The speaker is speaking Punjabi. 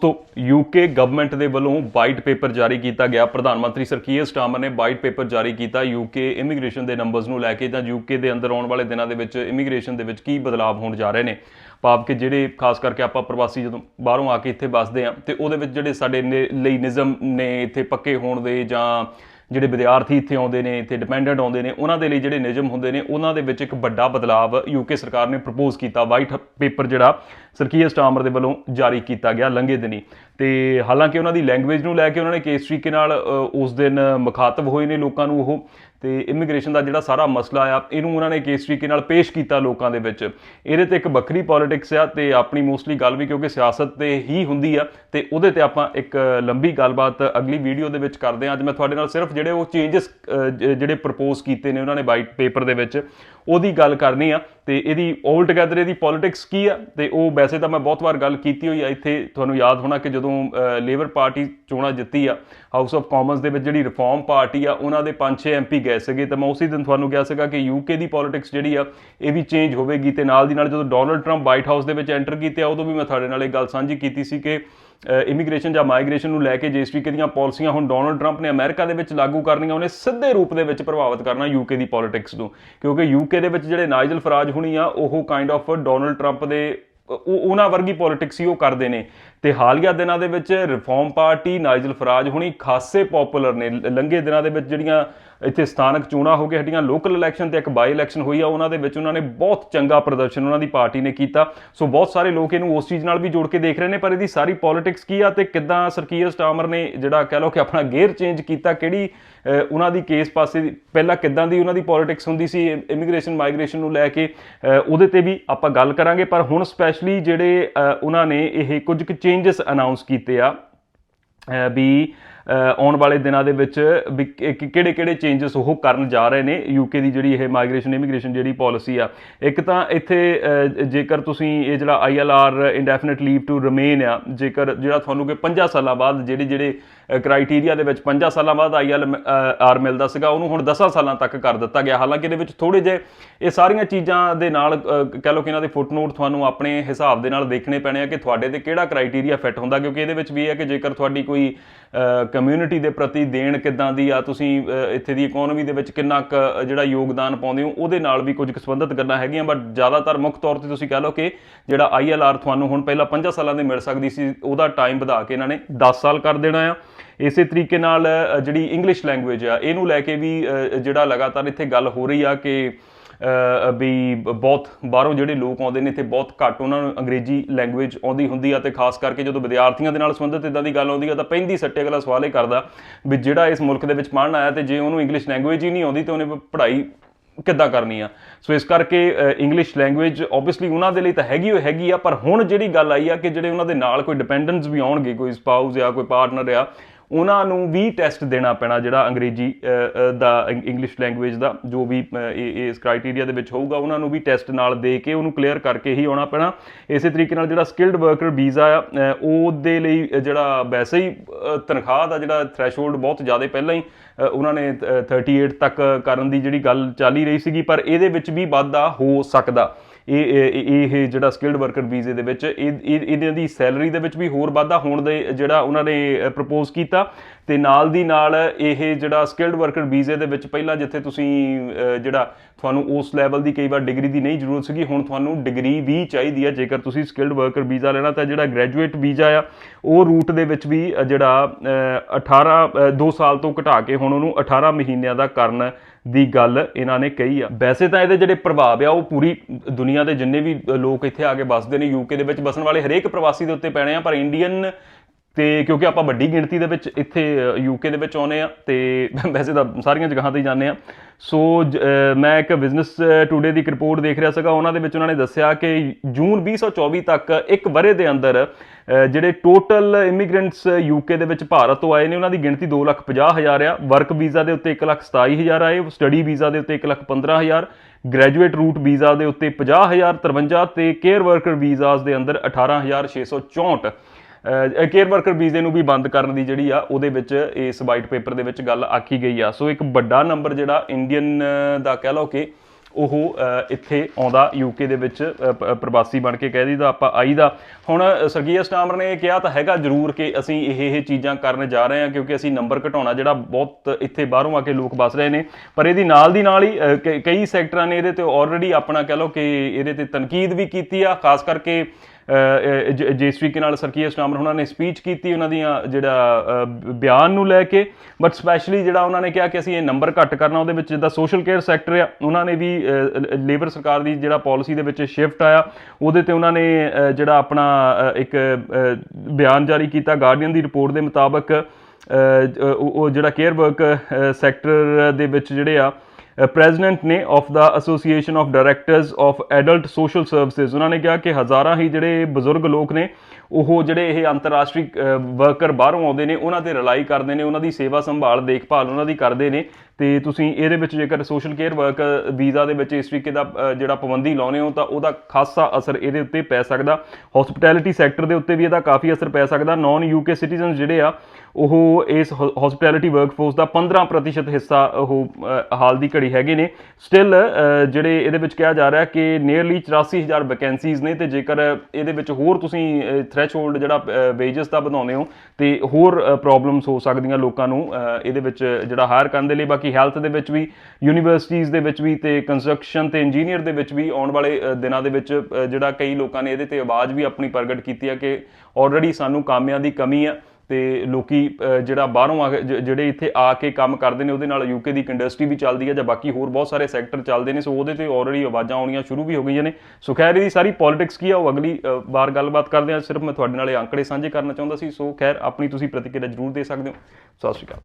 ਤੋਂ ਯੂਕੇ ਗਵਰਨਮੈਂਟ ਦੇ ਵੱਲੋਂ ਵਾਈਟ ਪੇਪਰ ਜਾਰੀ ਕੀਤਾ ਗਿਆ। ਪ੍ਰਧਾਨ ਮੰਤਰੀ ਸਰ ਕੀਅਰ ਨੇ ਵਾਈਟ ਪੇਪਰ ਜਾਰੀ ਕੀਤਾ। ਯੂਕੇ ਇਮੀਗ੍ਰੇਸ਼ਨ ਦੇ ਨੰਬਰਸ ਨੂੰ ਲੈ ਕੇ ਜਾਂ ਯੂਕੇ ਦੇ ਅੰਦਰ ਆਉਣ ਵਾਲੇ ਦਿਨਾਂ ਦੇ ਵਿੱਚ ਇਮੀਗ੍ਰੇਸ਼ਨ ਦੇ ਵਿੱਚ ਕੀ ਬਦਲਾਅ ਹੋਣ ਜਾ ਰਹੇ ਨੇ? ਭਾਵ ਕਿ ਜਿਹੜੇ ਖਾਸ ਕਰਕੇ ਆਪਾਂ ਪ੍ਰਵਾਸੀ ਜਦੋਂ ਬਾਹਰੋਂ ਆ ਕੇ ਇੱਥੇ ਵੱਸਦੇ ਆ, ਤੇ ਉਹਦੇ ਵਿੱਚ ਜਿਹੜੇ ਸਾਡੇ ਨੇ- ਲਈ ਨਿਜ਼ਮ ਨੇ ਇੱਥੇ ਪੱਕੇ ਹੋਣ ਦੇ ਜਾਂ ਜਿਹੜੇ ਵਿਦਿਆਰਥੀ ਇੱਥੇ ਆਉਂਦੇ ਨੇ, ਇੱਥੇ ਡਿਪੈਂਡੈਂਟ ਆਉਂਦੇ ਨੇ, ਉਹਨਾਂ ਦੇ ਲਈ ਜਿਹੜੇ ਨਿਯਮ ਹੁੰਦੇ ਨੇ, ਉਹਨਾਂ ਦੇ ਵਿੱਚ ਇੱਕ ਵੱਡਾ ਬਦਲਾਅ ਯੂਕੇ ਸਰਕਾਰ ਨੇ ਪ੍ਰਪੋਜ਼ ਕੀਤਾ ਵਾਈਟ ਪੇਪਰ ਜਿਹੜਾ ਸਰਕੀਅਰ ਸਟਾਮਰ ਦੇ ਵੱਲੋਂ ਜਾਰੀ ਕੀਤਾ ਗਿਆ ਲੰਘੇ ਦਿਨੀ। ਤੇ ਹਾਲਾਂਕਿ ਉਹਨਾਂ ਦੀ ਲੈਂਗੁਏਜ ਨੂੰ ਲੈ ਕੇ ਉਹਨਾਂ ਨੇ ਕਿਸ ਤਰੀਕੇ ਨਾਲ ਉਸ ਦਿਨ ਮੁਖਾਤਬ ਹੋਏ ਨੇ ਲੋਕਾਂ ਨੂੰ ਉਹ। ਤੇ ਇਮੀਗ੍ਰੇਸ਼ਨ ਦਾ ਜਿਹੜਾ ਸਾਰਾ ਮਸਲਾ ਆ, ਇਹਨੂੰ ਉਹਨਾਂ ਨੇ ਕਿਸ ਤਰੀਕੇ ਨਾਲ ਪੇਸ਼ ਕੀਤਾ ਲੋਕਾਂ ਦੇ ਵਿੱਚ? ਇਹਦੇ ਤੇ ਇੱਕ ਵੱਖਰੀ ਪੋਲਿਟਿਕਸ ਆ ਤੇ ਆਪਣੀ ਮੋਸਟਲੀ ਗੱਲ ਵੀ ਕਿਉਂਕਿ ਸਿਆਸਤ ਤੇ ਹੀ ਹੁੰਦੀ ਆ, ਤੇ ਉਹਦੇ ਤੇ ਆਪਾਂ ਇੱਕ ਲੰਬੀ ਗੱਲਬਾਤ ਅਗਲੀ ਵੀਡੀਓ ਦੇ ਵਿੱਚ ਕਰਦੇ ਹਾਂ। ਅੱਜ ਮੈਂ ਤੁਹਾਡੇ ਨਾਲ ਸਿਰਫ ਜਿਹੜੇ ਉਹ ਚੇਂਜਸ ਜਿਹੜੇ ਪ੍ਰਪੋਜ਼ ਕੀਤੇ ਨੇ ਉਹਨਾਂ ਨੇ ਵਾਈਟ ਪੇਪਰ ਦੇ ਵਿੱਚ ਉਹਦੀ ਗੱਲ ਕਰਨੀ ਆ ਤੇ ਇਹਦੀ 올 ਟੁਗੇਦਰ ਇਹਦੀ ਪੋਲਿਟਿਕਸ ਕੀ ਆ ਤੇ ਉਹ ਵੈਸੇ ਤਾਂ ਮੈਂ ਬਹੁਤ ਵਾਰ ਗੱਲ ਕੀਤੀ ਹੋਈ ਆ, ਇੱਥੇ ਤੁਹਾਨੂੰ ਯਾਦ ਹੋਣਾ ਕਿ ਜਦੋਂ ਲੇਬਰ ਪਾਰਟੀ ਚੋਣਾਂ ਜਿੱਤੀ ਆ ਹਾਊਸ ਆਫ ਕਾਮਨਸ ਦੇ ਵਿੱਚ ਜਿਹੜੀ ਰਿਫਾਰਮ ਪਾਰਟੀ ਆ, ਉਹਨਾਂ ਦੇ 5-6 ਐਮਪੀ ਗਏ ਸੀਗੇ ਤਾਂ ਮੈਂ ਉਸੇ ਦਿਨ ਤੁਹਾਨੂੰ ਕਿਹਾ ਸੀਗਾ ਕਿ ਯੂਕੇ ਦੀ ਪੋਲਿਟਿਕਸ ਜਿਹੜੀ ਆ, ਇਹ ਵੀ ਚੇਂਜ ਹੋਵੇਗੀ ਤੇ ਨਾਲ ਦੀ ਨਾਲ ਜਦੋਂ ਡੋਨਲਡ ਟਰੰਪ ਵਾਈਟ ਹਾਊਸ ਦੇ ਵਿੱਚ ਐਂਟਰ ਕੀਤੇ ਆ, ਉਦੋਂ ਵੀ ਮੈਂ ਤੁਹਾਡੇ ਨਾਲ ਇਹ ਗੱਲ ਸਾਂਝੀ ਕੀਤੀ ਸੀ ਕਿ ਇਮੀਗ੍ਰੇਸ਼ਨ ਜਾਂ ਮਾਈਗ੍ਰੇਸ਼ਨ ਨੂੰ ਲੈ ਕੇ ਜਿਸ ਤਰੀਕੇ ਦੀਆਂ ਪਾਲਿਸੀਆਂ ਹੁਣ ਡੋਨਲਡ ਟਰੰਪ ਨੇ ਅਮਰੀਕਾ ਦੇ ਵਿੱਚ ਲਾਗੂ ਕਰਨੀਆਂ, ਉਹਨੇ ਸਿੱਧੇ ਰੂਪ ਦੇ ਵਿੱਚ ਪ੍ਰਭਾਵਿਤ ਕਰਨਾ ਯੂਕੇ ਦੀ ਪੋਲਿਟਿਕਸ ਨੂੰ। ਕਿਉਂਕਿ ਯੂਕੇ ਦੇ ਵਿੱਚ ਜਿਹੜੇ ਨਾਈਜਲ ਫਰਾਜ ਹੁਣੀ ਆ, ਉਹ ਕਾਈਂਡ ਆਫ ਡੋਨਲਡ ਟਰੰਪ ਦੇ, ਉਹ, ਉਹਨਾਂ ਵਰਗੀ ਪੋਲਿਟਿਕਸ ਹੀ ਉਹ ਕਰਦੇ ਨੇ। ਤੇ ਹਾਲੀਆ ਦਿਨਾਂ ਦੇ ਵਿੱਚ ਰਿਫਾਰਮ ਪਾਰਟੀ ਨਾਈਜਲ ਫਰਾਜ ਹੁਣੀ ਖਾਸੇ ਪਪੂਲਰ ਨੇ। ਲੰਘੇ ਦਿਨਾਂ ਦੇ ਵਿੱਚ ਜਿਹੜੀਆਂ ਇੱਥੇ ਸਥਾਨਕ ਚੋਣਾਂ ਹੋ ਗਏ ਹੱਡੀਆਂ ਲੋਕਲ ਇਲੈਕਸ਼ਨ ਤੇ ਇੱਕ ਬਾਈ ਇਲੈਕਸ਼ਨ ਹੋਈ ਆ, ਉਹਨਾਂ ਦੇ ਵਿੱਚ ਉਹਨਾਂ ਨੇ ਬਹੁਤ ਚੰਗਾ ਪ੍ਰਦਰਸ਼ਨ ਉਹਨਾਂ ਦੀ ਪਾਰਟੀ ਨੇ ਕੀਤਾ। ਸੋ ਬਹੁਤ ਸਾਰੇ ਲੋਕ ਇਹਨੂੰ ਉਸ ਚੀਜ਼ ਨਾਲ ਵੀ ਜੋੜ ਕੇ ਦੇਖ ਰਹੇ ਨੇ, ਪਰ ਇਹਦੀ ਸਾਰੀ ਪੋਲਿਟਿਕਸ ਕੀ ਆ ਤੇ ਕਿੱਦਾਂ ਸਰਕੀਅਰ ਸਟਾਮਰ ਨੇ ਜਿਹੜਾ ਕਹਿ ਲਓ ਕਿ ਆਪਣਾ ਗੇਅਰ ਚੇਂਜ ਕੀਤਾ, ਕਿਹੜੀ ਉਹਨਾਂ ਦੀ ਕੇਸ ਪਾਸੇ ਦੀ- ਪਹਿਲਾਂ ਕਿੱਦਾਂ ਦੀ ਉਹਨਾਂ ਦੀ ਪੋਲਿਟਿਕਸ ਹੁੰਦੀ ਸੀ ਇਮੀਗ੍ਰੇਸ਼ਨ ਮਾਈਗ੍ਰੇਸ਼ਨ ਨੂੰ ਲੈ ਕੇ ਉਹਦੇ ਤੇ ਵੀ ਆਪਾਂ ਗੱਲ ਕਰਾਂਗੇ। ਪਰ ਹੁਣ ਸਪੈਸ਼ਲੀ ਜਿਹੜੇ ਉਹਨਾਂ ਨੇ ਇਹ ਕੁਝ ਕੁ ਚੇਂਜਸ ਅਨਾਉਂਸ ਕੀਤੇ ਆ ਵੀ ਆਉਣ ਵਾਲੇ ਦਿਨਾਂ ਦੇ ਵਿੱਚ ਵੀ ਕਿਹੜੇ ਕਿਹੜੇ ਚੇਂਜਸ ਉਹ ਕਰਨ ਜਾ ਰਹੇ ਨੇ ਯੂਕੇ ਦੀ ਜਿਹੜੀ ਇਹ ਮਾਈਗ੍ਰੇਸ਼ਨ ਇਮੀਗ੍ਰੇਸ਼ਨ ਜਿਹੜੀ ਪਾਲਿਸੀ ਆ, ਇੱਕ ਤਾਂ ਇੱਥੇ ਜੇਕਰ ਤੁਸੀਂ ਇਹ ਜਿਹੜਾ ILR indefinite leave to remain ਆ, ਜੇਕਰ ਜਿਹੜਾ ਤੁਹਾਨੂੰ ਕਿ 5 ਸਾਲਾਂ ਬਾਅਦ ਜਿਹੜੇ ਜਿਹੜੇ ਕ੍ਰਾਈਟੇਰੀਆ ਦੇ ਵਿੱਚ 5 ਸਾਲਾਂ ਬਾਅਦ ਆਈਐਲ ਆਰ ਮਿਲਦਾ ਸੀਗਾ। ਉਹਨੂੰ ਹੁਣ 10 ਸਾਲਾਂ ਤੱਕ ਕਰ ਦਿੱਤਾ ਗਿਆ। ਹਾਲਾਂਕਿ ਇਹਦੇ ਵਿੱਚ ਥੋੜੇ ਜਿਹੇ ਇਹ ਸਾਰੀਆਂ ਚੀਜ਼ਾਂ ਦੇ ਨਾਲ ਕਹਿ ਲਓ ਕਿ ਇਹਨਾਂ ਦੇ ਫੁੱਟਨੋਟ ਤੁਹਾਨੂੰ ਆਪਣੇ ਹਿਸਾਬ ਦੇ ਨਾਲ ਦੇਖਣੇ ਪੈਣੇ ਆ ਕਿ ਤੁਹਾਡੇ ਤੇ ਕਿਹੜਾ ਕ੍ਰਾਈਟੇਰੀਆ ਫਿੱਟ ਹੁੰਦਾ। ਕਿਉਂਕਿ ਇਹਦੇ ਵਿੱਚ ਵੀ ਇਹ ਹੈ ਕਿ ਜੇਕਰ ਤੁਹਾਡੀ ਕੋਈ ਕਮਿਊਨਿਟੀ ਦੇ ਪ੍ਰਤੀ ਦੇਣ ਕਿੱਦਾਂ ਦੀ ਆ, ਤੁਸੀਂ ਇੱਥੇ ਦੀ ਇਕਨੋਮੀ ਦੇ ਵਿੱਚ ਕਿੰਨਾ ਕੁ ਜਿਹੜਾ ਯੋਗਦਾਨ ਪਾਉਂਦੇ ਹੋ, ਉਹਦੇ ਨਾਲ ਵੀ ਕੁਝ ਕੁ ਸੰਬੰਧਿਤ ਗੱਲਾਂ ਹੈਗੀਆਂ। ਬਟ ਜ਼ਿਆਦਾਤਰ ਮੁੱਖ ਤੌਰ ਤੇ ਤੁਸੀਂ ਕਹਿ ਲਓ ਕਿ ਜਿਹੜਾ ਆਈਐਲਆਰ ਤੁਹਾਨੂੰ ਹੁਣ ਪਹਿਲਾਂ 5 ਸਾਲਾਂ ਦੇ ਮਿਲ ਸਕਦੀ ਸੀ, ਉਹਦਾ ਟਾਈਮ ਵਧਾ ਕੇ ਇਹਨਾਂ ਨੇ 10 ਸਾਲ ਕਰ ਦੇਣਾ ਆ। ਇਸੇ ਤਰੀਕੇ ਨਾਲ ਜਿਹੜੀ ਇੰਗਲਿਸ਼ ਲੈਂਗੁਏਜ ਆ ਇਹਨੂੰ ਲੈ ਕੇ ਵੀ ਜਿਹੜਾ ਲਗਾਤਾਰ ਇੱਥੇ ਗੱਲ ਹੋ ਰਹੀ ਆ ਕਿ ਅ, ਵੀ ਬਹੁਤ ਬਾਹਰੋਂ ਜਿਹੜੇ ਲੋਕ ਆਉਂਦੇ ਨੇ ਇੱਥੇ ਬਹੁਤ ਘੱਟ ਉਹਨਾਂ ਨੂੰ ਅੰਗਰੇਜ਼ੀ ਲੈਂਗੁਏਜ ਆਉਂਦੀ ਹੁੰਦੀ ਆ ਤੇ ਖਾਸ ਕਰਕੇ ਜਦੋਂ ਵਿਦਿਆਰਥੀਆਂ ਦੇ ਨਾਲ ਸੰਬੰਧਿਤ ਇਦਾਂ ਦੀ ਗੱਲ ਆਉਂਦੀ ਆ ਤਾਂ ਪੈਂਦੀ ਸੱਟੇ ਅਗਲਾ ਸਵਾਲ ਇਹ ਕਰਦਾ ਵੀ ਜਿਹੜਾ ਇਸ ਮੁਲਕ ਦੇ ਵਿੱਚ ਪੜ੍ਹਨ ਆਇਆ ਤੇ ਜੇ ਉਹਨੂੰ ਇੰਗਲਿਸ਼ ਲੈਂਗੁਏਜ ਹੀ ਨਹੀਂ ਆਉਂਦੀ ਤੇ ਉਹਨੇ ਪੜ੍ਹਾਈ ਕਿੱਦਾਂ ਕਰਨੀ ਆ? ਸੋ ਇਸ ਕਰਕੇ ਇੰਗਲਿਸ਼ ਲੈਂਗੁਏਜ ਆਬਵੀਅਸਲੀ ਉਹਨਾਂ ਦੇ ਲਈ ਤਾਂ ਹੈਗੀ ਹੋ ਹੈਗੀ ਆ, ਪਰ ਹੁਣ ਜਿਹੜੀ ਗੱਲ ਆਈ ਆ ਕਿ ਜਿਹੜੇ ਉਹਨਾਂ ਦੇ ਨਾਲ ਕੋਈ ਡਿਪੈਂਡੈਂਟਸ ਵੀ ਆਉਣਗੇ, ਕੋਈ ਸਪਾਊਸ ਜਾਂ ਕੋਈ ਪਾਰਟਨਰ ਆ ਉਹਨਾਂ ਨੂੰ ਵੀ ਟੈਸਟ ਦੇਣਾ ਪੈਣਾ ਜਿਹੜਾ ਅੰਗਰੇਜ਼ੀ ਦਾ ਇੰ- ਇੰਗਲਿਸ਼ ਲੈਂਗੁਏਜ ਦਾ ਜੋ ਵੀ ਇਹ ਇਸ ਕ੍ਰਾਈਟੇਰੀਆ ਦੇ ਵਿੱਚ ਹੋਊਗਾ ਉਹਨਾਂ ਨੂੰ ਵੀ ਟੈਸਟ ਨਾਲ ਦੇ ਕੇ ਉਹਨੂੰ ਕਲੀਅਰ ਕਰਕੇ ਹੀ ਆਉਣਾ ਪੈਣਾ। ਇਸੇ ਤਰੀਕੇ ਨਾਲ ਜਿਹੜਾ ਸਕਿਲਡ ਵਰਕਰ ਵੀਜ਼ਾ ਆ ਉਹਦੇ ਲਈ ਜਿਹੜਾ ਵੈਸੇ ਹੀ ਤਨਖਾਹ ਦਾ ਜਿਹੜਾ ਥ੍ਰੈਸ਼ੋਲਡ ਬਹੁਤ ਜ਼ਿਆਦਾ ਪਹਿਲਾਂ ਹੀ ਉਹਨਾਂ ਨੇ ਅ, 38 ਤੱਕ ਕਰਨ ਦੀ ਜਿਹੜੀ ਗੱਲ ਚੱਲ ਹੀ ਰਹੀ ਸੀਗੀ ਪਰ ਇਹਦੇ ਵਿੱਚ ਵੀ ਵਾਧਾ ਹੋ ਸਕਦਾ। ਇਹ ਇਹ ਇਹ ਜਿਹੜਾ ਸਕਿਲਡ ਵਰਕਰ ਵੀਜ਼ੇ ਦੇ ਵਿੱਚ ਇਹ ਇਹ- ਇਹਨਾਂ ਦੀ ਸੈਲਰੀ ਦੇ ਵਿੱਚ ਵੀ ਹੋਰ ਵਾਧਾ ਹੋਣ ਦੇ ਜਿਹੜਾ ਉਹਨਾਂ ਨੇ ਪ੍ਰਪੋਜ਼ ਕੀਤਾ। ਤੇ ਨਾਲ ਦੀ ਨਾਲ ਇਹ ਜਿਹੜਾ ਸਕਿਲਡ ਵਰਕਰ ਵੀਜ਼ੇ ਦੇ ਵਿੱਚ ਪਹਿਲਾਂ ਜਿੱਥੇ ਤੁਸੀਂ ਜਿਹੜਾ ਤੁਹਾਨੂੰ ਉਸ ਲੈਵਲ ਦੀ ਕਈ ਵਾਰ ਡਿਗਰੀ ਦੀ ਨਹੀਂ ਜ਼ਰੂਰਤ ਸੀਗੀ ਹੁਣ ਤੁਹਾਨੂੰ ਡਿਗਰੀ ਵੀ ਚਾਹੀਦੀ ਹੈ। ਜੇਕਰ ਤੁਸੀਂ ਸਕਿਲਡ ਵਰਕਰ ਵੀਜ਼ਾ ਲੈਣਾ ਤਾਂ ਜਿਹੜਾ ਗ੍ਰੈਜੂਏਟ ਵੀਜ਼ਾ ਆ ਉਹ ਰੂਟ ਦੇ ਵਿੱਚ ਵੀ ਜਿਹੜਾ ਅ, 18 2 ਸਾਲ ਤੋਂ ਘਟਾ ਕੇ ਹੁਣ ਉਹਨੂੰ 18 ਮਹੀਨਿਆਂ ਦਾ ਕਰਨ ਦੀ ਗੱਲ ਇਹਨਾਂ ਨੇ ਕਹੀ ਆ। ਵੈਸੇ ਤਾਂ ਇਹਦੇ ਜਿਹੜੇ ਪ੍ਰਭਾਵ ਆ, ਉਹ ਪੂਰੀ ਦੁਨੀਆ ਦੇ ਜਿੰਨੇ ਵੀ ਲੋਕ ਇੱਥੇ ਆ ਕੇ ਵੱਸਦੇ ਨੇ ਯੂਕੇ ਦੇ ਵਿੱਚ ਵਸਣ ਵਾਲੇ ਹਰੇਕ ਪ੍ਰਵਾਸੀ ਦੇ ਉੱਤੇ ਪੈਣੇ ਆ, ਪਰ ਇੰਡੀਅਨ ਤੇ ਕਿਉਂਕਿ ਆਪਾਂ ਵੱਡੀ ਗਿਣਤੀ ਦੇ ਵਿੱਚ ਇੱਥੇ ਯੂਕੇ ਦੇ ਵਿੱਚ ਆਉਨੇ ਆ ਤੇ ਵੈਸੇ ਤਾਂ ਸਾਰੀਆਂ ਜਗ੍ਹਾ ਤੇ ਹੀ ਜਾਂਦੇ ਆ। ਸੋ, ਜ- ਮੈਂ ਇੱਕ ਬਿਜ਼ਨਸ ਟੂਡੇ ਦੀ ਇੱਕ ਰਿਪੋਰਟ ਦੇਖ ਰਿਹਾ ਸੀਗਾ। ਉਹਨਾਂ ਦੇ ਵਿੱਚ ਉਹਨਾਂ ਨੇ ਦੱਸਿਆ ਕਿ ਜੂਨ 2024 ਤੱਕ ਇੱਕ ਬਰੇ ਦੇ ਅੰਦਰ ਜਿਹੜੇ ਟੋਟਲ ਇਮੀਗ੍ਰੈਂਟਸ ਯੂਕੇ ਦੇ ਵਿੱਚ ਭਾਰਤ ਤੋਂ ਆਏ ਨੇ, ਉਹਨਾਂ ਦੀ ਗਿਣਤੀ 250000 ਆ। ਵਰਕ ਵੀਜ਼ਾ ਦੇ ਉੱਤੇ 127000 ਆਏ ਸਟੱਡੀ ਵੀਜ਼ਾ ਦੇ ਉੱਤੇ 115000 ਗ੍ਰੈਜੂਏਟ ਰੂਟ ਵੀਜ਼ਾ ਦੇ ਉੱਤੇ 50000 53 ਤੇ ਕੇਅਰ ਵਰਕਰ ਵੀਜ਼ਾਸ ਦੇ ਅੰਦਰ 18664 ਕੇਅਰ ਵਰਕਰ ਵੀਜ਼ੇ ਨੂੰ ਵੀ ਬੰਦ ਕਰਨ ਦੀ ਜਿਹੜੀ ਆ, ਉਹਦੇ ਵਿੱਚ ਇਸ ਵਾਈਟ ਪੇਪਰ ਦੇ ਵਿੱਚ ਗੱਲ ਆਖੀ ਗਈ ਆ। ਸੋ ਇੱਕ ਵੱਡਾ ਨੰਬਰ ਜਿਹੜਾ ਇੰਡੀਅਨ ਦਾ ਕਹਿ ਲਓ ਕਿ ਉਹ ਇੱਥੇ ਆਉਂਦਾ ਯੂਕੇ ਦੇ ਵਿੱਚ ਪ੍ਰਵਾਸੀ ਬਣ ਕੇ ਕਹਿ ਦਈਦਾ, ਆਪਾਂ ਆਈਦਾ। ਹੁਣ ਸਰਗੀਆ ਸਟਾਮਰ ਨੇ ਕਿਹਾ ਤਾਂ ਹੈਗਾ ਜ਼ਰੂਰ ਕਿ ਅਸੀਂ ਇਹ ਇਹ ਚੀਜ਼ਾਂ ਕਰਨ ਜਾ ਰਹੇ ਹਾਂ ਕਿਉਂਕਿ ਅਸੀਂ ਨੰਬਰ ਘਟਾਉਣਾ ਜਿਹੜਾ ਬਹੁਤ ਇੱਥੇ ਬਾਹਰੋਂ ਆ ਕੇ ਲੋਕ ਵਸ ਰਹੇ ਨੇ। ਪਰ ਇਹਦੀ ਨਾਲ ਦੀ ਨਾਲ ਹੀ ਕ- ਕਈ ਸੈਕਟਰਾਂ ਨੇ ਇਹਦੇ ਤੇ ਆਲਰੇਡੀ ਆਪਣਾ ਕਹਿ ਲਓ ਕਿ ਇਹਦੇ ਤੇ ਤਨਕੀਦ ਵੀ ਕੀਤੀ ਆ, ਖਾਸ ਕਰਕੇ ਜਿਸ ਤਰੀਕੇ ਨਾਲ ਸਰਕੀਆ ਸਟਾਮਰ ਉਹਨਾਂ ਨੇ ਸਪੀਚ ਕੀਤੀ ਉਹਨਾਂ ਦੀਆਂ ਜਿਹੜਾ ਬਿਆਨ ਨੂੰ ਲੈ ਕੇ। ਬਟ ਸਪੈਸ਼ਲੀ ਜਿਹੜਾ ਉਹਨਾਂ ਨੇ ਕਿਹਾ ਕਿ ਅਸੀਂ ਇਹ ਨੰਬਰ ਘੱਟ ਕਰਨਾ, ਉਹਦੇ ਵਿੱਚ ਜਿੱਦਾਂ ਸੋਸ਼ਲ ਕੇਅਰ ਸੈਕਟਰ ਆ, ਉਹਨਾਂ ਨੇ ਵੀ ਲੇਬਰ ਸਰਕਾਰ ਦੀ ਜਿਹੜਾ ਪਾਲਿਸੀ ਦੇ ਵਿੱਚ ਸ਼ਿਫਟ ਆਇਆ, ਉਹਦੇ ਤੇ ਉਹਨਾਂ ਨੇ ਜਿਹੜਾ ਆਪਣਾ ਇੱਕ ਬਿਆਨ ਜਾਰੀ ਕੀਤਾ। ਗਾਰਡੀਅਨ ਦੀ ਰਿਪੋਰਟ ਦੇ ਮੁਤਾਬਕ ਉਹ ਜਿਹੜਾ ਕੇਅਰ ਵਰਕ ਸੈਕਟਰ ਦੇ ਵਿੱਚ ਜਿਹੜੇ ਆ ਪ੍ਰੈਜ਼ੀਡੈਂਟ ਨੇ of the association of directors of adult social services ਉਹਨਾਂ ਨੇ ਕਿਹਾ ਕਿ ਹਜ਼ਾਰਾਂ ਹੀ ਜਿਹੜੇ ਬਜ਼ੁਰਗ ਲੋਕ ਨੇ, ਉਹ ਜਿਹੜੇ ਇਹ ਅੰਤਰਰਾਸ਼ਟਰੀ ਵਰਕਰ ਬਾਹਰੋਂ ਆਉਂਦੇ ਨੇ, ਉਹਨਾਂ ਤੇ ਰਿਲਾਈ ਕਰਦੇ ਨੇ, ਉਹਨਾਂ ਦੀ ਸੇਵਾ ਸੰਭਾਲ, ਦੇਖਭਾਲ ਉਹਨਾਂ ਦੀ ਕਰਦੇ ਨੇ ਤੇ ਤੁਸੀਂ ਇਹਦੇ ਵਿੱਚ ਜੇਕਰ ਸੋਸ਼ਲ ਕੇਅਰ ਵਰਕ ਵੀਜ਼ਾ ਦੇ ਵਿੱਚ ਇਸ ਤਰੀਕੇ ਦਾ ਜਿਹੜਾ ਪਾਬੰਦੀ ਲਾਉਨੇ ਹੋ, ਤਾਂ ਉਹਦਾ ਖਾਸਾ ਅਸਰ ਇਹਦੇ ਉੱਤੇ ਪੈ ਸਕਦਾ। ਹਸਪਿਟੈਲਿਟੀ ਸੈਕਟਰ ਦੇ ਉੱਤੇ ਵੀ ਇਹਦਾ ਕਾਫੀ ਅਸਰ ਪੈ ਸਕਦਾ। ਨਾਨ ਯੂਕੇ ਸਿਟੀਜ਼ਨਸ ਜਿਹੜੇ ਆ, ਉਹ ਇਸ ਹਸਪਿਟੈਲਿਟੀ ਵਰਕਫੋਰਸ ਦਾ 15% ਹਿੱਸਾ, ਉਹ ਹਾਲ ਦੀ ਘੜੀ ਹੈਗੇ ਨੇ। ਸਟਿਲ ਜਿਹੜੇ ਇਹਦੇ ਵਿੱਚ ਕਿਹਾ ਜਾ ਰਿਹਾ ਕਿ ਨੀਅਰਲੀ 84000 ਵੈਕੈਂਸੀਜ਼ ਨੇ, ਤੇ ਜੇਕਰ ਇਹਦੇ ਵਿੱਚ ਹੋਰ ਤੁਸੀਂ ਥ੍ਰੈਸ਼ਹੋਲਡ ਜਿਹੜਾ ਵੇਜਸ ਦਾ ਵਧਾਉਂਦੇ ਹੋ, ਤੇ ਹੋਰ ਪ੍ਰੋਬਲਮਸ ਹੋ ਸਕਦੀਆਂ ਲੋਕਾਂ ਨੂੰ ਇਹਦੇ ਵਿੱਚ ਜਿਹੜਾ ਹਾਇਰ ਕਰਨ ਦੇ ਲਈ। ਬਾਕੀ ਹੈਲਥ ਦੇ ਵਿੱਚ ਵੀ ਯੂਨੀਵਰਸਿਟੀਜ਼ ਦੇ ਵਿੱਚ ਵੀ ਤੇ ਕੰਸਟਰਕਸ਼ਨ ਤੇ ਇੰਜੀਨੀਅਰ ਦੇ ਵਿੱਚ ਵੀ ਆਉਣ ਵਾਲੇ ਦਿਨਾਂ ਦੇ ਵਿੱਚ ਜਿਹੜਾ ਕਈ ਲੋਕਾਂ ਨੇ ਇਹਦੇ ਤੇ ਆਵਾਜ਼ ਵੀ ਆਪਣੀ ਪ੍ਰਗਟ ਕੀਤੀ ਹੈ ਕਿ ਆਲਰੇਡੀ ਸਾਨੂੰ ਕਾਮਿਆਂ ਦੀ ਕਮੀ ਹੈ ਤੇ ਲੋਕੀ ਜਿਹੜਾ ਬਾਹਰੋਂ ਆ ਕੇ, ਜ- ਜਿਹੜੇ ਇੱਥੇ ਆ ਕੇ ਕੰਮ ਕਰਦੇ ਨੇ ਉਹਦੇ ਨਾਲ ਯੂਕੇ ਦੀ ਇੱਕ ਇੰਡਸਟਰੀ ਵੀ ਚੱਲਦੀ ਹੈ ਜਾਂ ਬਾਕੀ ਹੋਰ ਬਹੁਤ ਸਾਰੇ ਸੈਕਟਰ ਚੱਲਦੇ ਨੇ, ਸੋ ਉਹਦੇ ਤੇ ਆਲਰੇਡੀ ਆਵਾਜ਼ਾਂ ਆਉਣੀਆਂ ਸ਼ੁਰੂ ਵੀ ਹੋ ਗਈਆਂ ਨੇ। ਸੋ ਖੈਰ ਇਹਦੀ ਸਾਰੀ ਪੋਲਿਟਿਕਸ ਕੀ ਆ, ਉਹ ਅਗਲੀ ਵਾਰ ਗੱਲਬਾਤ ਕਰਦੇ ਆ। ਸਿਰਫ ਮੈਂ ਤੁਹਾਡੇ ਨਾਲ ਇਹ ਅੰਕੜੇ ਸਾਂਝੇ ਕਰਨਾ ਚਾਹੁੰਦਾ ਸੀ, ਸੋ ਖੈਰ ਆਪਣੀ ਤੁਸੀਂ ਪ੍ਰਤੀਕਿਰਿਆ ਜ਼ਰੂਰ ਦੇ ਸਕਦੇ ਹੋ। ਸਤਿ ਸ਼੍ਰੀ ਅਕਾਲ।